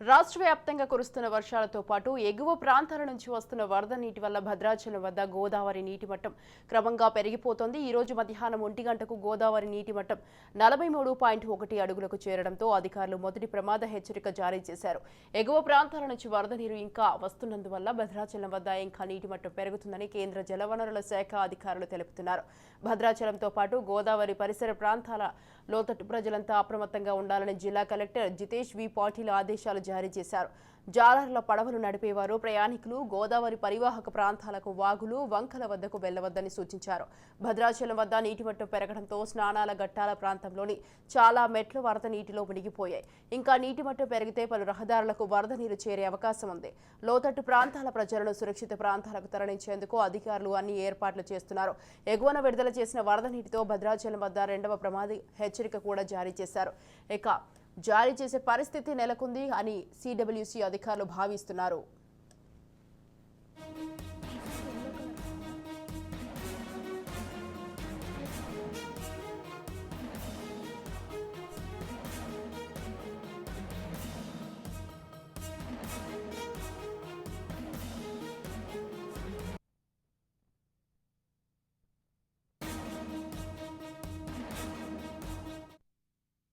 రాష్ట్ర వ్యాప్తంగా కురుస్తున్న వర్షాలతో పాటు ఎగువ ప్రాంతాల నుంచి వస్తున్న వరద నీటి వల్ల భద్రాచలం వద్ద గోదావరి నీటి మట్టం క్రమంగా పెరిగిపోతోంది. ఈ రోజు మధ్యాహ్నం ఒంటి గంటకు గోదావరి నీటి మట్టం నలభై మూడు పాయింట్ ఒకటి అడుగులకు చేరడంతో అధికారులు మొదటి ప్రమాద హెచ్చరిక జారీ చేశారు. ఎగువ ప్రాంతాల నుంచి వరద నీరు ఇంకా వస్తున్నందువల్ల భద్రాచలం వద్ద ఇంకా నీటి మట్టం పెరుగుతుందని కేంద్ర జలవనరుల శాఖ అధికారులు తెలుపుతున్నారు. భద్రాచలంతో పాటు గోదావరి పరిసర ప్రాంతాల లోతట్టు ప్రజలంతా అప్రమత్తంగా ఉండాలని జిల్లా కలెక్టర్ జితేష్ వి పాటిల్ ఆదేశాలు జారీ చేశారు. జాలర్ల పడవలు నడిపేవారు ప్రయాణికులు గోదావరి పరివాహక ప్రాంతాలకు వాగులు వంకల వద్దకు వెళ్ళవద్దని సూచించారు. భద్రాచలం వద్ద నీటి మట్టం పెరగడంతో స్నానాల ఘట్టాల ప్రాంతంలోని చాలా మెట్లు వరద నీటిలో మునిగిపోయాయి. ఇంకా నీటి మట్టం పెరిగితే పలు రహదారులకు వరద నీరు చేరే అవకాశం ఉంది. లోతట్టు ప్రాంతాల ప్రజలను సురక్షిత ప్రాంతాలకు తరలించేందుకు అధికారులు అన్ని ఏర్పాట్లు చేస్తున్నారు. ఎగువన విడుదల చేసిన వరద నీటితో భద్రాచలం వద్ద రెండవ ప్రమాద హెచ్చరిక కూడా జారీ చేశారు. ఇక జారీ చేసే పరిస్థితి నెలకొంది అని సిడబ్ల్యూసీ అధికారులు భావిస్తున్నారు.